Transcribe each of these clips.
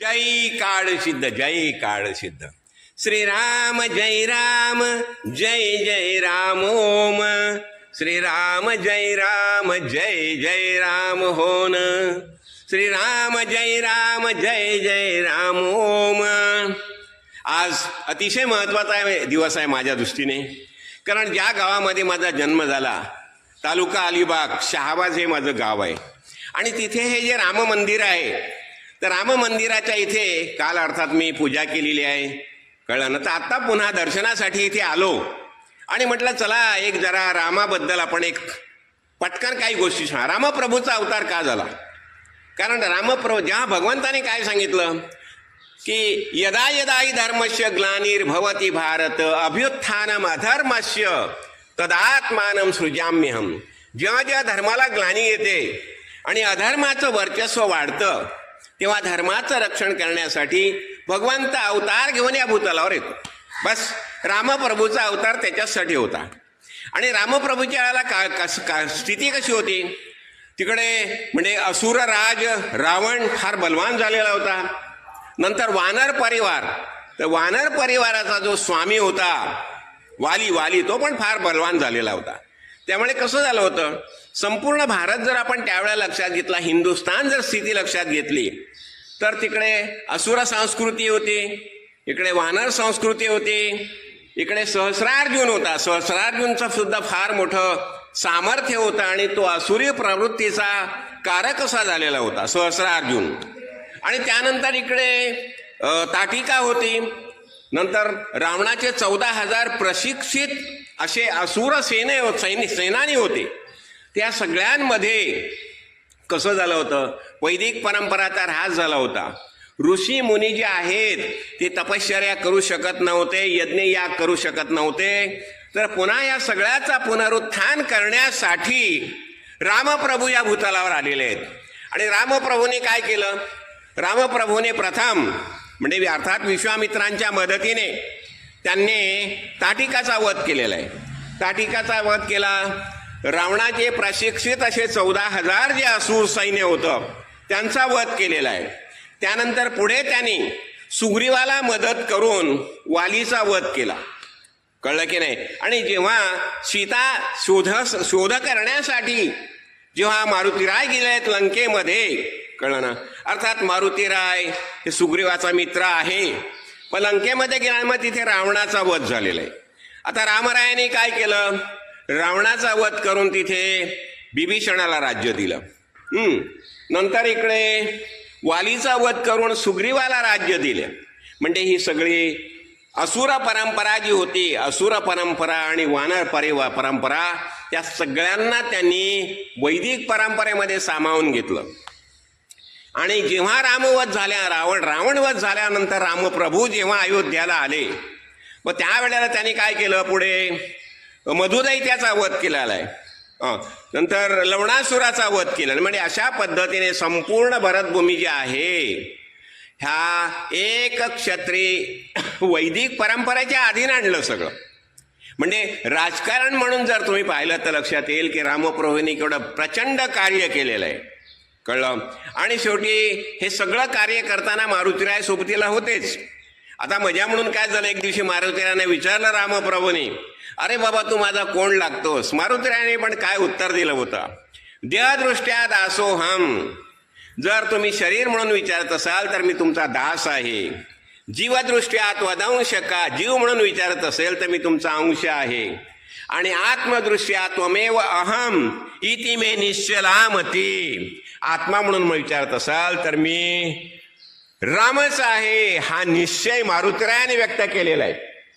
जय काळ सिद्ध जय काळ सिद्ध. श्रीराम जय राम जय जय राम ओम श्रीराम जय राम जय जय राम होन. श्रीराम जय राम जय जय राम ओम आज अतिशय महत्त्वाचा आहे दिवस आहे माझ्या दृष्टीने. कारण ज्या गावामध्ये माझा जन्म झाला तालुका अलिबाग शहाबाज हे माझं गाव आहे. आणि तिथे हे जे राम मंदिर आहे तर राम मंदिराच्या इथे काल अर्थात मी पूजा केलेली आहे. कळलं ना? तर आत्ता पुन्हा दर्शनासाठी इथे आलो. आणि म्हटलं चला एक जरा रामाबद्दल आपण एक पटकन काही गोष्टी सांगा. रामप्रभूचा अवतार का झाला? कारण रामप्रभू ज्या भगवंताने काय सांगितलं? की यदा यदा हि धर्मस्य ग्लानिर्भवती भारत अभ्युत्थानम अधर्मस्य तदात्मानम सृजाम्यहम. जेव्हा जेव्हा धर्माला ग्लानी येते आणि अधर्माचं वर्चस्व वाढतं तेव्हा धर्माचं रक्षण करण्यासाठी भगवंत अवतार घेऊन या भूतलावर येतो. बस रामप्रभूचा अवतार त्याच्यासाठी होता. आणि रामप्रभूच्या वेळेला का कस का स्थिती कशी होती? तिकडे म्हणजे असुर राज रावण फार बलवान झालेला होता. नंतर वानर परिवार. तर वानर परिवाराचा जो स्वामी होता वाली वाली तो पण फार बलवान झालेला होता. त्यामुळे कसं झालं होतं? संपूर्ण भारत जर आपण त्यावेळेला लक्षात घेतला हिंदुस्थान जर स्थिती लक्षात घेतली तर तिकडे असुर संस्कृती होती इकडे वानर संस्कृती होती इकडे सहस्रार्जुन होता. सहस्रार्जुनचं सुद्धा फार मोठं सामर्थ्य होतं आणि तो असुरी प्रवृत्तीचा कारक असा झालेला होता सहस्रार्जुन आणि त्यानंतर इकडे ताटिका होती. नंतर रावणाचे चौदा हजार प्रशिक्षित असे असुर सेने सैनिक सेनानी होते. त्या सगळ्यांमध्ये कसं झालं होतं? वैदिक परंपराचा ऱ्हास झाला होता. ऋषी मुनी जे आहेत ते तपश्चर्या करू शकत नव्हते यज्ञ याग करू शकत नव्हते. तर पुन्हा या सगळ्याचा पुनरुत्थान करण्यासाठी रामप्रभू या भूतलावर आलेले आहेत. आणि रामप्रभूने काय केलं? रामप्रभूने प्रथम म्हणजे अर्थात विश्वामित्रांच्या मदतीने त्यांनी ताटिकाचा वध केलेला आहे. ताटिकाचा वध केला. रावणाचे प्रशिक्षित असे चौदा हजार जे असूर सैन्य होतं त्यांचा वध केलेला आहे. त्यानंतर पुढे त्यांनी सुग्रीवाला मदत करून वालीचा वध केला. कळलं की नाही? आणि जेव्हा सीता शोध शोध करण्यासाठी जेव्हा मारुतीराय गेले आहेत लंकेमध्ये कळलं ना? अर्थात मारुतीराय हे सुग्रीवाचा मित्र आहे. पण लंकेमध्ये गेला मग तिथे रावणाचा वध झालेला आहे. आता रामरायाने काय केलं? रावणाचा वध करून तिथे बिभीषणाला राज्य दिलं. नंतर इकडे वालीचा वध करून सुग्रीवाला राज्य दिलं. म्हणजे ही सगळी असुर परंपरा जी होती असुर परंपरा आणि वानर परिवा परंपरा त्या सगळ्यांना त्यांनी वैदिक परंपरेमध्ये सामावून घेतलं. आणि जेव्हा रामवध झाल्या रावण रावणवध झाल्यानंतर रामप्रभू जेव्हा अयोध्याला आले व त्यावेळेला त्यांनी काय केलं पुढे? मधुदैत्याचा वध केलेला आहे. नंतर लवणासुराचा वध केला म्हणजे अशा पद्धतीने संपूर्ण भरतभूमी जी आहे ह्या एक क्षत्री वैदिक परंपरेच्या अधीन आणलं सगळं. म्हणजे राजकारण म्हणून जर तुम्ही पाहिलं तर लक्षात येईल की रामप्रभूंनी केवढं प्रचंड कार्य केलेलं आहे. कळलं? आणि शेवटी हे सगळं कार्य करताना मारुतीराय सोबतीला होतेच. आता मजा म्हणून काय झालं? एक दिवशी मारुतीरायाने विचारलं रामप्रभूने अरे बाबा तू माझा कोण लागतोस? मारुतीरायाने पण काय उत्तर दिलं होतं? देहदृष्ट्या दासोहम. जर तुम्ही शरीर म्हणून विचारत असाल तर मी तुमचा दास आहे. जीवदृष्ट्या त्वदंश का जीव म्हणून विचारत असेल तर मी तुमचा अंश आहे. आणि आत्मदृष्ट्या त्वमेव अहम इति मे निश्चलामती. आत्मा म्हणून विचारत असाल तर मी रामच आहे हा निश्चय मारुतीरायाने व्यक्त केलेला आहे.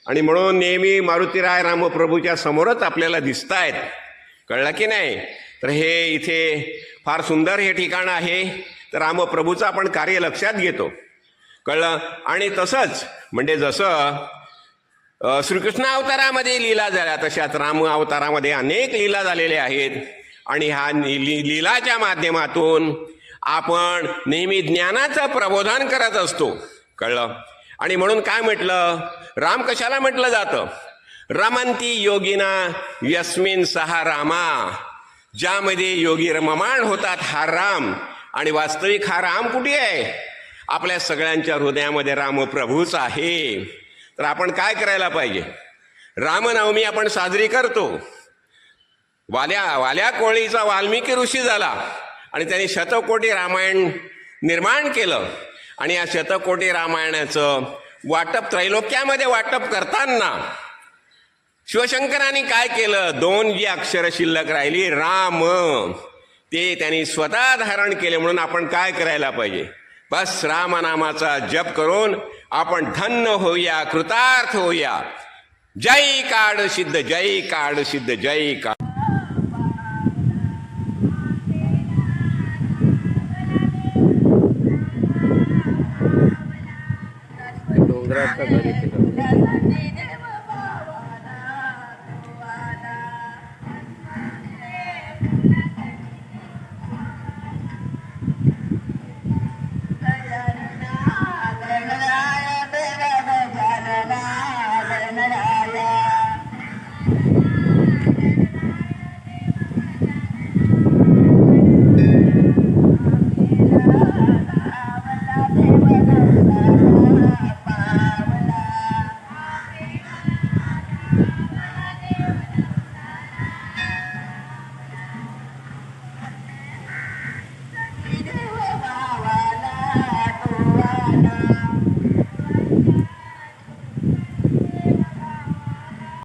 आणि म्हणून नेहमी मारुतीराय रामप्रभूच्या समोरच आपल्याला दिसत आहेत कळलं की नाही? तर हे इथे फार सुंदर हे ठिकाण आहे. तर रामप्रभूचं आपण कार्य लक्षात घेतो. कळलं? आणि तसंच म्हणजे जसं श्रीकृष्ण अवतारामध्ये लीला झाल्या तशाच राम अवतारामध्ये अनेक लीला झालेल्या आहेत. आणि ह्या ली- लीलाच्या माध्यमातून आपण नेहमी ज्ञानाचं प्रबोधन करत असतो. कळलं? आणि म्हणून काय म्हटलं? राम कशाला म्हटलं जातं? रमंती योगिना यस्मिन सहा रामा. ज्यामध्ये योगी रममाण होतात हा राम. आणि वास्तविक हा राम कुठे आहे? आपल्या सगळ्यांच्या हृदयामध्ये राम प्रभूच आहे. तर आपण काय करायला पाहिजे? रामनवमी आपण साजरी करतो. वाल्या वाल्या कोळीचा वाल्मिकी ऋषी झाला. आणि त्यांनी शतकोटी रामायण निर्माण केलं. आणि या शतकोटी रामायणाचं वाटप त्रैलोक्यामध्ये वाटप करताना शिवशंकरांनी काय केलं? दोन जी अक्षरं शिल्लक राहिली राम. ते त्यांनी स्वतः धारण केले म्हणून आपण काय करायला पाहिजे? बस रामनामाचा जप करून आपण धन्य होऊया कृतार्थ होऊया. जय काड सिद्ध जय काड सिद्ध जय काड Здравствуйте.